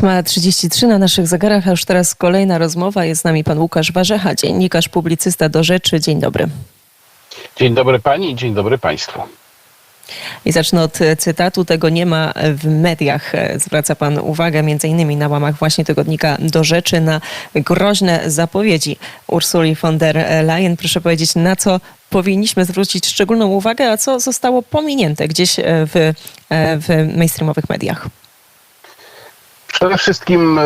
8.33 na naszych zegarach, a już teraz kolejna rozmowa. Jest z nami pan Łukasz Warzecha, dziennikarz, publicysta do rzeczy. Dzień dobry. Dzień dobry pani i dzień dobry państwu. I zacznę od cytatu. Tego nie ma w mediach. Zwraca pan uwagę między innymi na łamach właśnie tygodnika do rzeczy na groźne zapowiedzi Ursuli von der Leyen. Proszę powiedzieć, na co powinniśmy zwrócić szczególną uwagę, a co zostało pominięte gdzieś w, w mainstreamowych mediach? Przede wszystkim e,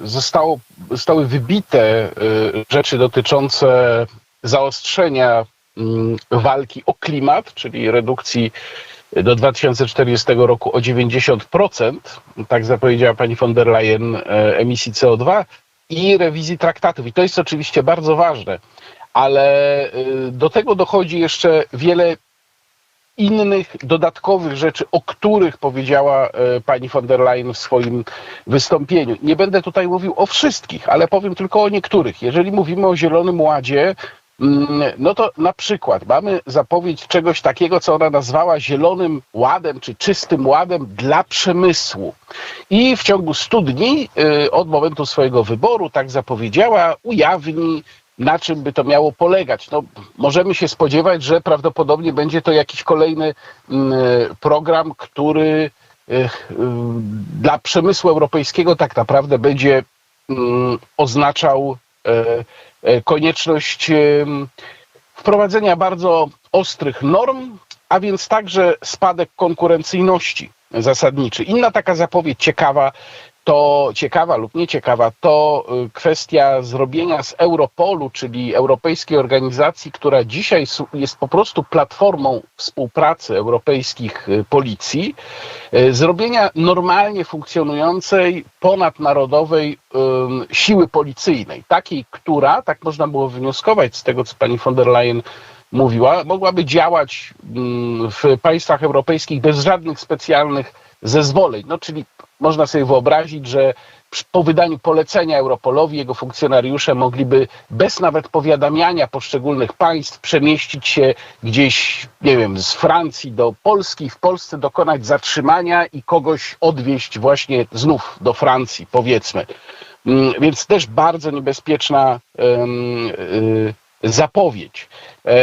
zostało, zostały wybite e, rzeczy dotyczące zaostrzenia mm, walki o klimat, czyli redukcji do 2040 roku o 90%, tak zapowiedziała pani von der Leyen, e, emisji CO2 i rewizji traktatów. I to jest oczywiście bardzo ważne, ale do tego dochodzi jeszcze wiele innych dodatkowych rzeczy, o których powiedziała e, pani von der Leyen w swoim wystąpieniu. Nie będę tutaj mówił o wszystkich, ale powiem tylko o niektórych. Jeżeli mówimy o Zielonym Ładzie, mm, no to na przykład mamy zapowiedź czegoś takiego, co ona nazwała Zielonym Ładem, czy Czystym Ładem dla przemysłu. I w ciągu 100 dni e, od momentu swojego wyboru, tak zapowiedziała, ujawni na czym by to miało polegać? No, możemy się spodziewać, że prawdopodobnie będzie to jakiś kolejny mm, program, który e, e, dla przemysłu europejskiego tak naprawdę będzie mm, oznaczał e, konieczność wprowadzenia bardzo ostrych norm, a więc także spadek konkurencyjności zasadniczy. Inna taka zapowiedź ciekawa to ciekawa lub nieciekawa, to y, kwestia zrobienia z Europolu, czyli europejskiej organizacji, która dzisiaj jest po prostu platformą współpracy europejskich y, policji, y, zrobienia normalnie funkcjonującej, ponadnarodowej siły policyjnej, takiej, która, tak można było wnioskować z tego, co pani von der Leyen mówiła, mogłaby działać w państwach europejskich bez żadnych specjalnych zezwoleń. No, czyli można sobie wyobrazić, że po wydaniu polecenia Europolowi jego funkcjonariusze mogliby bez nawet powiadamiania poszczególnych państw przemieścić się gdzieś, nie wiem, z Francji do Polski, w Polsce dokonać zatrzymania i kogoś odwieźć właśnie znów do Francji, powiedzmy. Mm, więc też bardzo niebezpieczna yy, zapowiedź. E,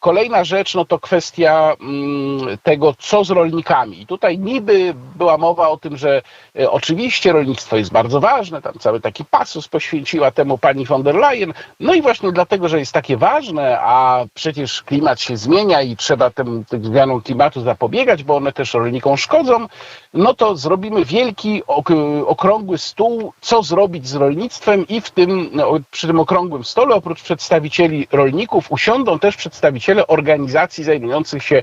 kolejna rzecz no to kwestia mm, tego, co z rolnikami. I tutaj niby była mowa o tym, że e, oczywiście rolnictwo jest bardzo ważne, tam cały taki pasus poświęciła temu pani von der Leyen. No i właśnie dlatego, że jest takie ważne, a przecież klimat się zmienia i trzeba tym, tym zmianom klimatu zapobiegać, bo one też rolnikom szkodzą, no to zrobimy wielki, okrągły stół, co zrobić z rolnictwem i w tym, no, przy tym okrągłym stole oprócz przedstawicieli rolników usiądą będą też przedstawiciele organizacji zajmujących się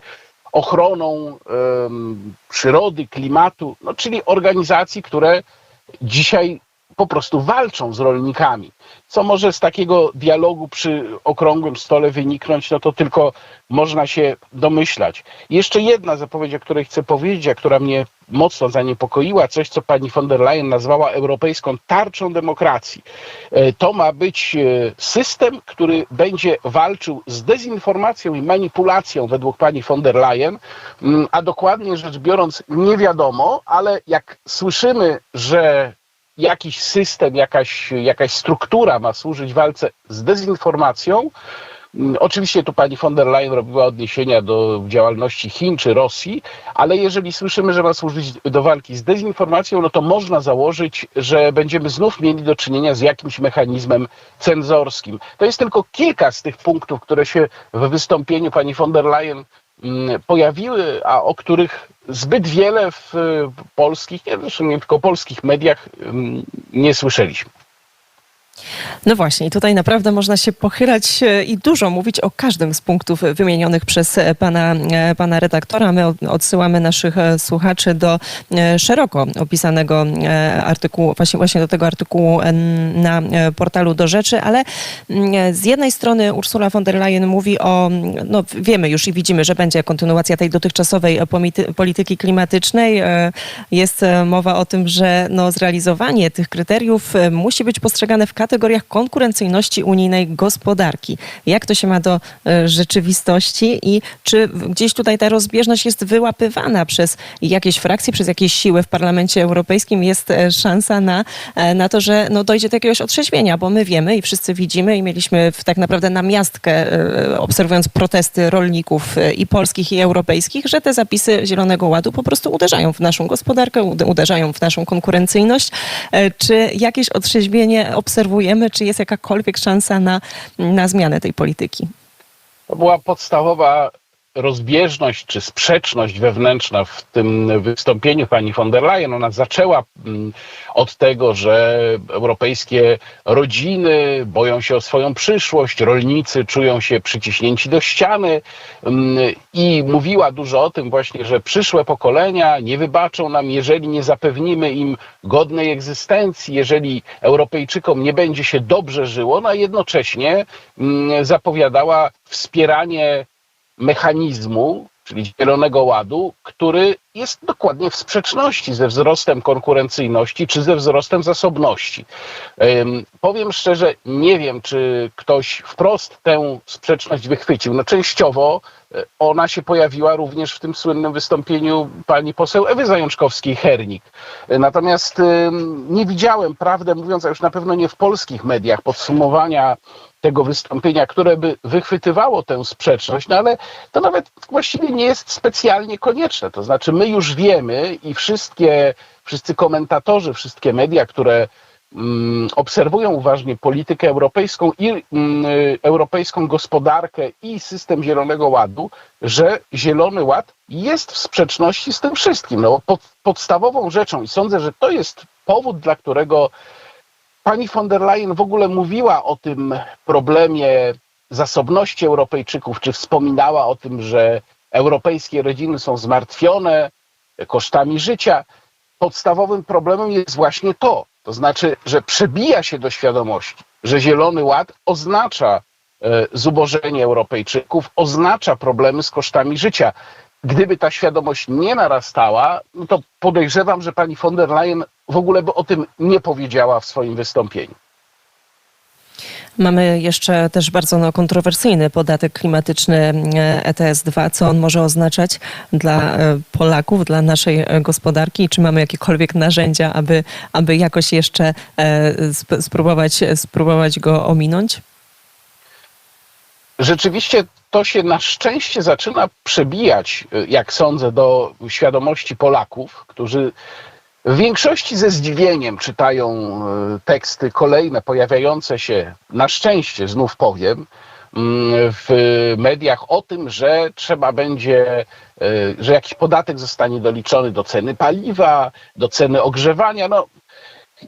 ochroną um, przyrody, klimatu, no, czyli organizacji, które dzisiaj po prostu walczą z rolnikami. Co może z takiego dialogu przy okrągłym stole wyniknąć, no to tylko można się domyślać. Jeszcze jedna zapowiedź, o której chcę powiedzieć, a która mnie mocno zaniepokoiła, coś, co pani von der Leyen nazwała europejską tarczą demokracji. E, to ma być e, system, który będzie walczył z dezinformacją i manipulacją według pani von der Leyen, mm, a dokładnie rzecz biorąc nie wiadomo, ale jak słyszymy, że jakiś system, jakaś, jakaś struktura ma służyć walce z dezinformacją. Mm, oczywiście tu pani von der Leyen robiła odniesienia do działalności Chin czy Rosji, ale jeżeli słyszymy, że ma służyć do walki z dezinformacją, no to można założyć, że będziemy znów mieli do czynienia z jakimś mechanizmem cenzorskim. To jest tylko kilka z tych punktów, które się w wystąpieniu pani von der Leyen pojawiły, a o których zbyt wiele w polskich, zresztą nie tylko polskich mediach mm, nie słyszeliśmy. No właśnie, tutaj naprawdę można się pochylać e, i dużo mówić o każdym z punktów wymienionych przez e, pana, e, pana redaktora. My odsyłamy naszych słuchaczy do szeroko opisanego artykułu, właśnie, właśnie do tego artykułu na portalu do rzeczy, ale mm, z jednej strony Ursula von der Leyen mówi o, no wiemy już i widzimy, że będzie kontynuacja tej dotychczasowej polityki klimatycznej. Jest mowa o tym, że no, zrealizowanie tych kryteriów musi być postrzegane w kategoriach kategoriach konkurencyjności unijnej gospodarki. Jak to się ma do e, rzeczywistości i czy gdzieś tutaj ta rozbieżność jest wyłapywana przez jakieś frakcje, przez jakieś siły w Parlamencie Europejskim? Jest e, szansa na, e, na to, że no, dojdzie do jakiegoś otrzeźwienia, bo my wiemy i wszyscy widzimy i mieliśmy tak naprawdę na miastkę, e, obserwując protesty rolników i polskich, i europejskich, że te zapisy Zielonego Ładu po prostu uderzają w naszą gospodarkę, ud- uderzają w naszą konkurencyjność. Czy jakieś otrzeźwienie obserwujemy, czy jest jakakolwiek szansa na, na zmianę tej polityki? To była podstawowa rozbieżność czy sprzeczność wewnętrzna w tym wystąpieniu pani von der Leyen. Ona zaczęła mm, od tego, że europejskie rodziny boją się o swoją przyszłość, rolnicy czują się przyciśnięci do ściany mm, i mówiła dużo o tym właśnie, że przyszłe pokolenia nie wybaczą nam, jeżeli nie zapewnimy im godnej egzystencji, jeżeli Europejczykom nie będzie się dobrze żyło, no a jednocześnie mm, zapowiadała wspieranie mechanizmu, czyli Zielonego Ładu, który jest dokładnie w sprzeczności ze wzrostem konkurencyjności czy ze wzrostem zasobności. Powiem szczerze, nie wiem, czy ktoś wprost tę sprzeczność wychwycił. No częściowo ona się pojawiła również w tym słynnym wystąpieniu pani poseł Ewy Zajączkowskiej-Hernik. E, Natomiast ym, nie widziałem, prawdę mówiąc, a już na pewno nie w polskich mediach, podsumowania tego wystąpienia, które by wychwytywało tę sprzeczność, no ale to nawet właściwie nie jest specjalnie konieczne. To znaczy, my już wiemy i wszystkie, wszyscy komentatorzy, wszystkie media, które obserwują uważnie politykę europejską i mm, europejską gospodarkę i system Zielonego Ładu, że Zielony Ład jest w sprzeczności z tym wszystkim. No, pod, podstawową rzeczą, i sądzę, że to jest powód, dla którego pani von der Leyen w ogóle mówiła o tym problemie zasobności Europejczyków, czy wspominała o tym, że europejskie rodziny są zmartwione kosztami życia. Podstawowym problemem jest właśnie to. To znaczy, że przebija się do świadomości, że Zielony Ład oznacza e, zubożenie Europejczyków, oznacza problemy z kosztami życia. Gdyby ta świadomość nie narastała, no to podejrzewam, że pani von der Leyen w ogóle by o tym nie powiedziała w swoim wystąpieniu. Mamy jeszcze też bardzo no, kontrowersyjny podatek klimatyczny e, ETS-2. Co on może oznaczać dla e, Polaków, dla naszej e, gospodarki? Czy mamy jakiekolwiek narzędzia, aby, aby jakoś jeszcze e, sp- spróbować, spróbować go ominąć? rzeczywiście to się na szczęście zaczyna przebijać, jak sądzę, do świadomości Polaków, którzy w większości ze zdziwieniem czytają y, teksty kolejne pojawiające się, na szczęście znów powiem, mm, w mediach o tym, że trzeba będzie, y, że jakiś podatek zostanie doliczony do ceny paliwa, do ceny ogrzewania. No,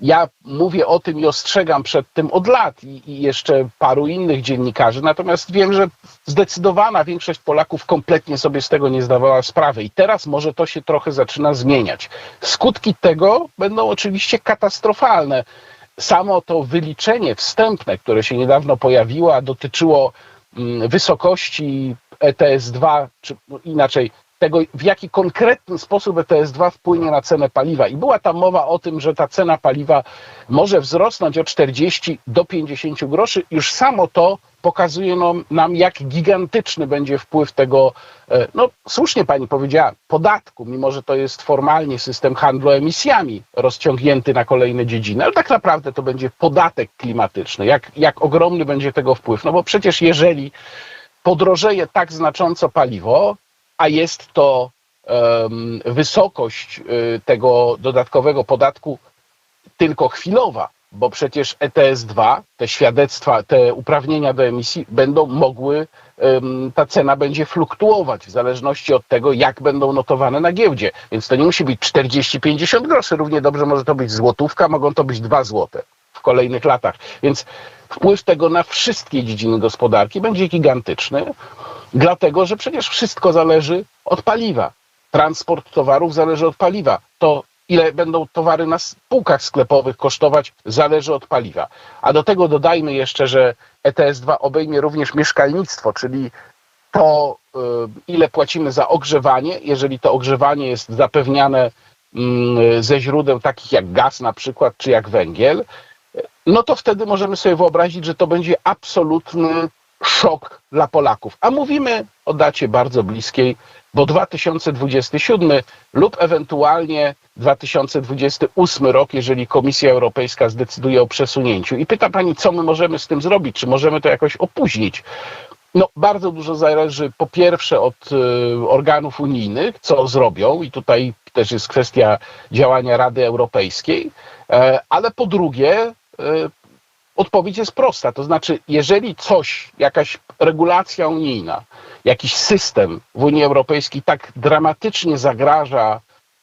ja mówię o tym i ostrzegam przed tym od lat i, i jeszcze paru innych dziennikarzy, natomiast wiem, że zdecydowana większość Polaków kompletnie sobie z tego nie zdawała sprawy i teraz może to się trochę zaczyna zmieniać. Skutki tego będą oczywiście katastrofalne. Samo to wyliczenie wstępne, które się niedawno pojawiło, a dotyczyło mm, wysokości ETS-2, czy no inaczej tego, w jaki konkretny sposób ETS-2 wpłynie na cenę paliwa. I była tam mowa o tym, że ta cena paliwa może wzrosnąć o 40 do 50 groszy. Już samo to pokazuje nam, nam jak gigantyczny będzie wpływ tego, e, no słusznie pani powiedziała, podatku, mimo że to jest formalnie system handlu emisjami rozciągnięty na kolejne dziedziny, ale tak naprawdę to będzie podatek klimatyczny. Jak, jak ogromny będzie tego wpływ? No bo przecież jeżeli podrożeje tak znacząco paliwo, a jest to wysokość y, tego dodatkowego podatku tylko chwilowa, bo przecież ETS-2, te świadectwa, te uprawnienia do emisji będą mogły, ta cena będzie fluktuować w zależności od tego, jak będą notowane na giełdzie. Więc to nie musi być 40-50 groszy, równie dobrze może to być złotówka, mogą to być 2 złote w kolejnych latach. Więc wpływ tego na wszystkie dziedziny gospodarki będzie gigantyczny, dlatego że przecież wszystko zależy od paliwa. Transport towarów zależy od paliwa. To, ile będą towary na półkach sklepowych kosztować, zależy od paliwa. A do tego dodajmy jeszcze, że ETS-2 obejmie również mieszkalnictwo, czyli to, y, ile płacimy za ogrzewanie, jeżeli to ogrzewanie jest zapewniane mm, ze źródeł takich jak gaz na przykład, czy jak węgiel, no to wtedy możemy sobie wyobrazić, że to będzie absolutny szok dla Polaków. A mówimy o dacie bardzo bliskiej, bo 2027 lub ewentualnie 2028 rok, jeżeli Komisja Europejska zdecyduje o przesunięciu. I pyta pani, co my możemy z tym zrobić? Czy możemy to jakoś opóźnić? No, bardzo dużo zależy po pierwsze od y, organów unijnych, co zrobią, i tutaj też jest kwestia działania Rady Europejskiej, e, ale po drugie, e, odpowiedź jest prosta. To znaczy, jeżeli coś, jakaś regulacja unijna, jakiś system w Unii Europejskiej tak dramatycznie zagraża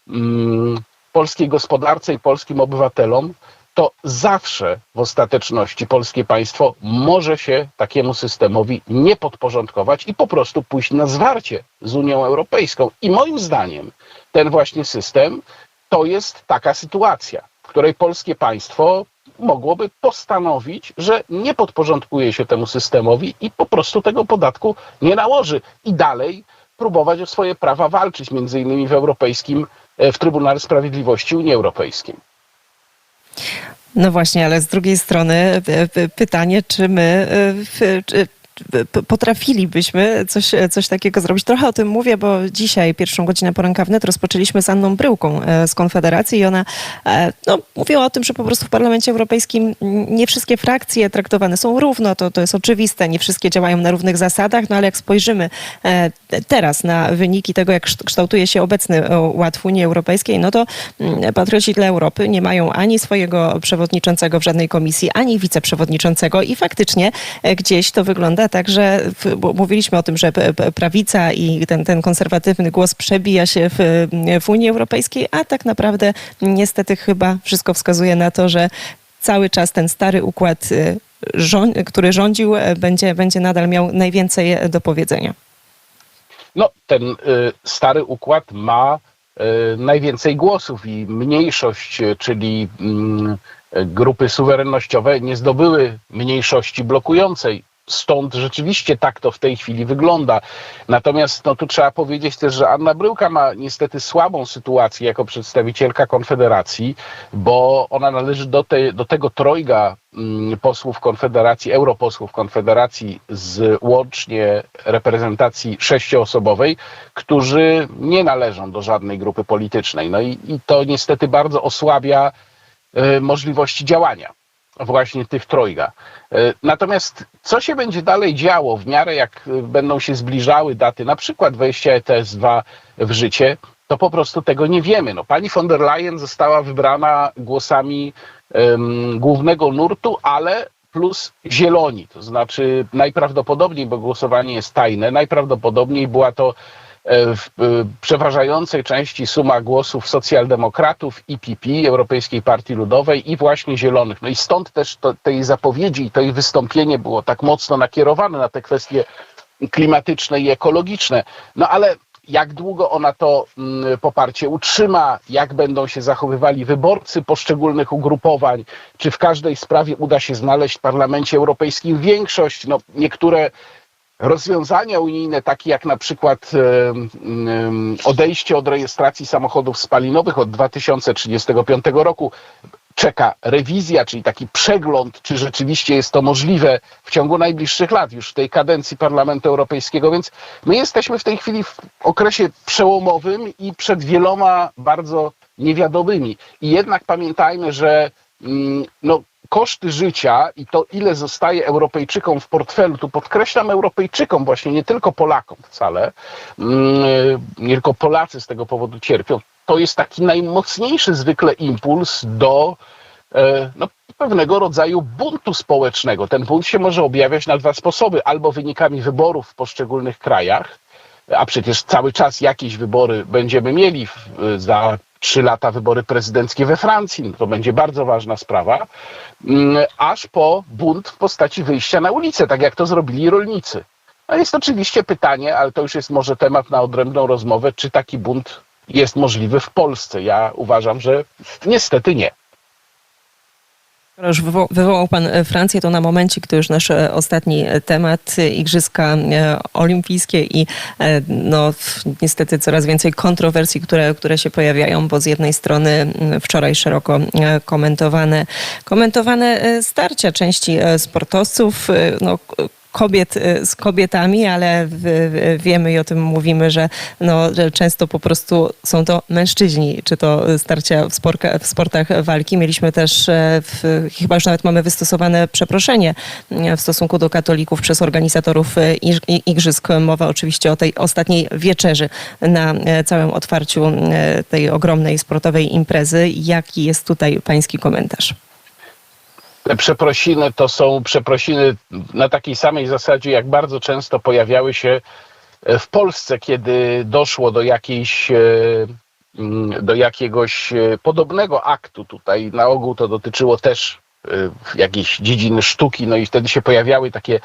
mm, polskiej gospodarce i polskim obywatelom, to zawsze w ostateczności polskie państwo może się takiemu systemowi nie podporządkować i po prostu pójść na zwarcie z Unią Europejską. I moim zdaniem ten właśnie system to jest taka sytuacja, w której polskie państwo mogłoby postanowić, że nie podporządkuje się temu systemowi i po prostu tego podatku nie nałoży i dalej próbować o swoje prawa walczyć, między innymi w Europejskim, e, w Trybunale Sprawiedliwości Unii Europejskiej. No właśnie, ale z drugiej strony e, e, pytanie, czy my potrafilibyśmy coś, coś takiego zrobić. Trochę o tym mówię, bo dzisiaj pierwszą godzinę poranka wnet rozpoczęliśmy z Anną Bryłką e, z Konfederacji i ona e, no, mówiła o tym, że po prostu w Parlamencie Europejskim nie wszystkie frakcje traktowane są równo, to, to jest oczywiste, nie wszystkie działają na równych zasadach, no ale jak spojrzymy e, teraz na wyniki tego, jak kszt- kształtuje się obecny ład w Unii Europejskiej, no to mm, patrioci dla Europy nie mają ani swojego przewodniczącego w żadnej komisji, ani wiceprzewodniczącego i faktycznie gdzieś to wygląda tak, że w, bo mówiliśmy o tym, że prawica i ten, ten konserwatywny głos przebija się w, w Unii Europejskiej, a tak naprawdę niestety chyba wszystko wskazuje na to, że cały czas ten stary układ, y, który rządził, e, będzie, będzie nadal miał najwięcej e, do powiedzenia. No, ten y, stary układ ma y, najwięcej głosów i mniejszość, czyli mm, grupy suwerennościowe nie zdobyły mniejszości blokującej. Stąd rzeczywiście tak to w tej chwili wygląda. Natomiast no, tu trzeba powiedzieć też, że Anna Bryłka ma niestety słabą sytuację jako przedstawicielka Konfederacji, bo ona należy do, tej, do tego trojga mm, posłów Konfederacji, europosłów Konfederacji z łącznie reprezentacji sześcioosobowej, którzy nie należą do żadnej grupy politycznej. No i, i to niestety bardzo osłabia e, możliwości działania właśnie tych trojga. E, Natomiast co się będzie dalej działo w miarę jak e, będą się zbliżały daty, na przykład wejścia ETS-2 w życie, to po prostu tego nie wiemy. No, pani von der Leyen została wybrana głosami em, głównego nurtu, ale plus zieloni, to znaczy najprawdopodobniej, bo głosowanie jest tajne, najprawdopodobniej była to e, w e, przeważającej części suma głosów socjaldemokratów, IPP, Europejskiej Partii Ludowej i właśnie Zielonych. No i stąd też to, tej zapowiedzi i to jej wystąpienie było tak mocno nakierowane na te kwestie klimatyczne i ekologiczne. No ale jak długo ona to mm, poparcie utrzyma, jak będą się zachowywali wyborcy poszczególnych ugrupowań, czy w każdej sprawie uda się znaleźć w Parlamencie Europejskim większość. No, niektóre rozwiązania unijne, takie jak na przykład odejście od rejestracji samochodów spalinowych od 2035 roku, czeka rewizja, czyli taki przegląd, czy rzeczywiście jest to możliwe w ciągu najbliższych lat, już w tej kadencji Parlamentu Europejskiego. Więc my jesteśmy w tej chwili w okresie przełomowym i przed wieloma bardzo niewiadomymi. I jednak pamiętajmy, że mm, no, koszty życia i to, ile zostaje Europejczykom w portfelu, tu podkreślam Europejczykom, właśnie nie tylko Polakom wcale, mm, nie tylko Polacy z tego powodu cierpią, to jest taki najmocniejszy zwykle impuls do e, no, pewnego rodzaju buntu społecznego. Ten bunt się może objawiać na dwa sposoby: albo wynikami wyborów w poszczególnych krajach, a przecież cały czas jakieś wybory będziemy mieli za trzy lata wybory prezydenckie we Francji, no to będzie bardzo ważna sprawa, mm, aż po bunt w postaci wyjścia na ulicę, tak jak to zrobili rolnicy. No jest oczywiście pytanie, ale to już jest może temat na odrębną rozmowę, czy taki bunt jest możliwy w Polsce. Ja uważam, że niestety nie. Już wywo- wywołał Pan e, Francję, to na momencik to już nasz e, ostatni e, temat. Igrzyska olimpijskie i no, niestety coraz więcej kontrowersji, które, które się pojawiają, bo z jednej strony wczoraj szeroko komentowane, komentowane starcia części sportowców. No, kobiet e, z kobietami, ale wiemy i o tym mówimy, że, no, że często po prostu są to mężczyźni, czy to starcia w, sporka, w sportach walki. Mieliśmy też, e, w, chyba już nawet mamy wystosowane przeproszenie e, w stosunku do katolików przez organizatorów e, igrzysk. Mowa oczywiście o tej ostatniej wieczerzy na e, całym otwarciu tej ogromnej sportowej imprezy. Jaki jest tutaj pański komentarz? Te przeprosiny to są przeprosiny na takiej samej zasadzie, jak bardzo często pojawiały się e, w Polsce, kiedy doszło do jakiejś, e, mm, do jakiegoś e, podobnego aktu tutaj. Na ogół to dotyczyło też jakiejś dziedziny sztuki, no i wtedy się pojawiały takie,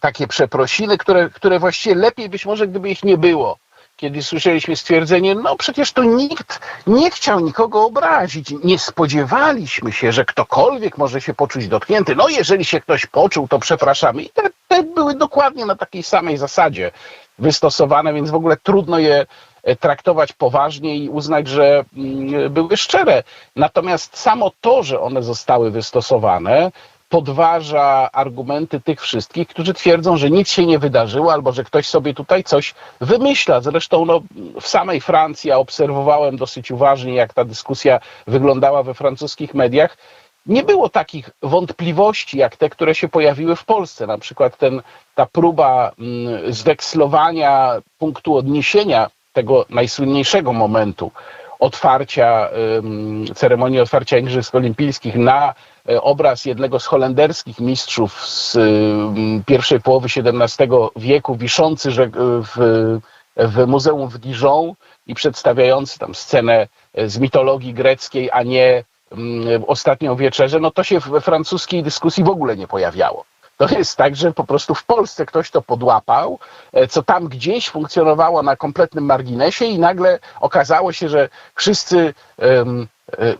takie przeprosiny, które, które właściwie lepiej być może, gdyby ich nie było. Kiedy słyszeliśmy stwierdzenie, no przecież tu nikt nie chciał nikogo obrazić. Nie spodziewaliśmy się, że ktokolwiek może się poczuć dotknięty. No jeżeli się ktoś poczuł, to przepraszamy. I te, te były dokładnie na takiej samej zasadzie wystosowane, więc w ogóle trudno je e, traktować poważnie i uznać, że mm, były szczere. Natomiast samo to, że one zostały wystosowane, podważa argumenty tych wszystkich, którzy twierdzą, że nic się nie wydarzyło albo że ktoś sobie tutaj coś wymyśla. Zresztą no, w samej Francji ja obserwowałem dosyć uważnie, jak ta dyskusja wyglądała we francuskich mediach. Nie było takich wątpliwości, jak te, które się pojawiły w Polsce. Na przykład ten, ta próba mm, zwekslowania punktu odniesienia tego najsłynniejszego momentu otwarcia, ceremonii otwarcia Igrzysk Olimpijskich na e, obraz jednego z holenderskich mistrzów z pierwszej połowy XVII wieku, wiszący że, w, w Muzeum w Dijon i przedstawiający tam scenę e, z mitologii greckiej, a nie ostatnią wieczerzę, no to się we francuskiej dyskusji w ogóle nie pojawiało. To jest tak, że po prostu w Polsce ktoś to podłapał, e, co tam gdzieś funkcjonowało na kompletnym marginesie i nagle okazało się, że wszyscy e,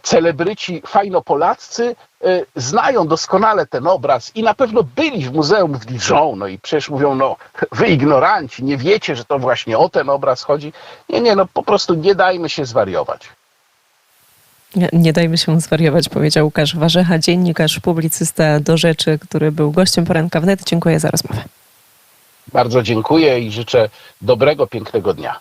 celebryci fajnopolaccy e, znają doskonale ten obraz i na pewno byli w muzeum w Dijon. No i przecież mówią, no wy ignoranci, nie wiecie, że to właśnie o ten obraz chodzi. Nie, nie, no po prostu nie dajmy się zwariować. Nie, dajmy się zwariować, powiedział Łukasz Warzecha, dziennikarz, publicysta do rzeczy, który był gościem poranka wnet. Dziękuję za rozmowę. Bardzo dziękuję i życzę dobrego, pięknego dnia.